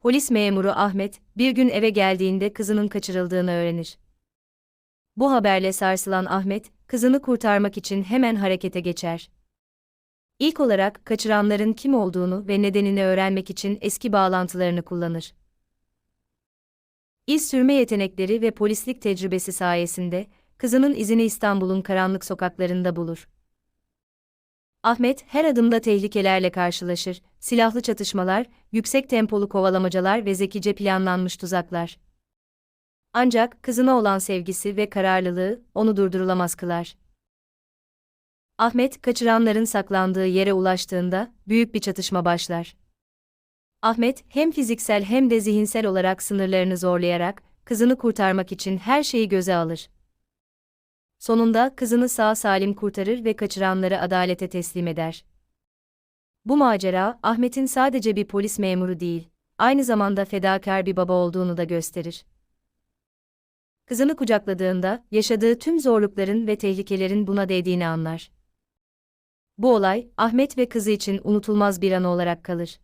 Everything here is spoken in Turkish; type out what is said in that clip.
Polis memuru Ahmet, bir gün eve geldiğinde kızının kaçırıldığını öğrenir. Bu haberle sarsılan Ahmet, kızını kurtarmak için hemen harekete geçer. İlk olarak kaçıranların kim olduğunu ve nedenini öğrenmek için eski bağlantılarını kullanır. İz sürme yetenekleri ve polislik tecrübesi sayesinde kızının izini İstanbul'un karanlık sokaklarında bulur. Ahmet her adımda tehlikelerle karşılaşır, silahlı çatışmalar, yüksek tempolu kovalamacalar ve zekice planlanmış tuzaklar. Ancak kızına olan sevgisi ve kararlılığı onu durdurulamaz kılar. Ahmet kaçıranların saklandığı yere ulaştığında büyük bir çatışma başlar. Ahmet hem fiziksel hem de zihinsel olarak sınırlarını zorlayarak kızını kurtarmak için her şeyi göze alır. Sonunda kızını sağ salim kurtarır ve kaçıranları adalete teslim eder. Bu macera Ahmet'in sadece bir polis memuru değil, aynı zamanda fedakar bir baba olduğunu da gösterir. Kızını kucakladığında yaşadığı tüm zorlukların ve tehlikelerin buna değdiğini anlar. Bu olay Ahmet ve kızı için unutulmaz bir anı olarak kalır.